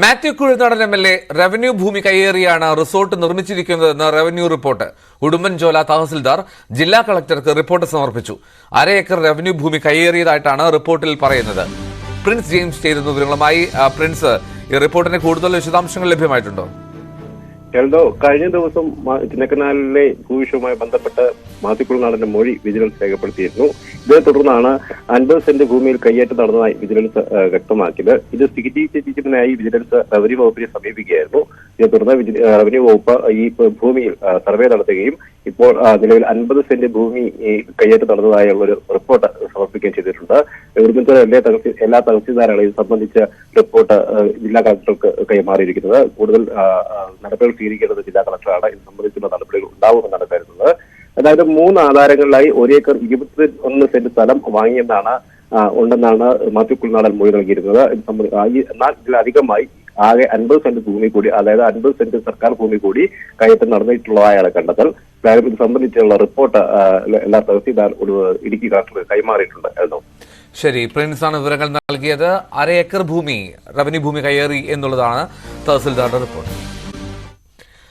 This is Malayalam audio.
Mathew Kuzhalnadan M L A revenue ഭൂമി കയ്യേറിയാണ് റിസോർട്ട് നിർമ്മിച്ചിരിക്കുന്നതെന്ന് റവന്യൂ റിപ്പോർട്ട്. ഉടുമ്പൻചോല തഹസിൽദാർ ജില്ലാ കളക്ടർക്ക് റിപ്പോർട്ട് സമർപ്പിച്ചു. അര ഏക്കർ റവന്യൂ ഭൂമി കയ്യേറിയതായിട്ടാണ് റിപ്പോർട്ടിൽ പറയുന്നത്. പ്രിൻസ് ജെയിംസ് ചേരുന്ന വിവരങ്ങളുമായി പ്രിൻസ് ഈ റിപ്പോർട്ടിന് കൂടുതൽ വിശദാംശങ്ങൾ ലഭ്യമായിട്ടുണ്ടോ? എൽദോ കഴിഞ്ഞ ദിവസം ചിന്നക്കനാലിലെ ഭൂവിഷയവുമായി ബന്ധപ്പെട്ട് മാത്തിക്കുളനാടന്റെ മൊഴി വിജിലൻസ് രേഖപ്പെടുത്തിയിരുന്നു. ഇതേ തുടർന്നാണ് അൻപത് സെന്റ് ഭൂമിയിൽ കയ്യേറ്റം നടന്നതായി വിജിലൻസ് വ്യക്തമാക്കിയത്. ഇത് സ്ഥിരീകരിക്കുന്നതിനായി വിജിലൻസ് റവന്യൂ വകുപ്പിനെ സമീപിക്കുകയായിരുന്നു. ഇതേ തുടർന്ന് റവന്യൂ വകുപ്പ് ഈ ഭൂമിയിൽ സർവേ നടത്തുകയും ഇപ്പോൾ നിലവിൽ അൻപത് സെന്റ് ഭൂമി കയ്യേറ്റം നടന്നതായുള്ള ഒരു റിപ്പോർട്ട് സമർപ്പിക്കുകയും ചെയ്തിട്ടുണ്ട്. ഉടുമ്പൻചോല എല്ലാ തഹസീൽ എല്ലാ തഹസീൽദാരാണ് ഇത് സംബന്ധിച്ച റിപ്പോർട്ട് ജില്ലാ കളക്ടർക്ക് കൈമാറിയിരിക്കുന്നത്. കൂടുതൽ നടപടികൾ സ്വീകരിക്കേണ്ടത് ജില്ലാ കളക്ടറാണ്. ഇത് സംബന്ധിച്ചുള്ള നടപടികൾ ഉണ്ടാവുമെന്നാണ് അതായത് മൂന്ന് ആധാരങ്ങളിലായി ഒരേക്കർ ഇരുപത്തി ഒന്ന് സെന്റ് സ്ഥലം വാങ്ങിയെന്നാണ് ഉണ്ടെന്നാണ് മാത്യു കുൽനാടൻ മൊഴി നൽകിയിരുന്നത്. എന്നാൽ ഇതിലധികമായി ആകെ അൻപത് സെന്റ് ഭൂമി കൂടി അതായത് അൻപത് സെന്റ് സർക്കാർ ഭൂമി കൂടി കയ്യേറ്റം നടന്നിട്ടുള്ളതായാണ് കണ്ടെത്തൽ. എന്തായാലും ഇത് സംബന്ധിച്ചുള്ള റിപ്പോർട്ട് എല്ലാ തഹസീൽദാർ ഇടുക്കി കളക്ടർ കൈമാറിയിട്ടുണ്ട്. എന്നോ ശരി പ്രിൻസാണ് വിവരങ്ങൾ നൽകിയത്. അര ഏക്കർ ഭൂമി റവന്യൂ ഭൂമി കയ്യേറി എന്നുള്ളതാണ് തഹസിൽദാരുടെ റിപ്പോർട്ട്.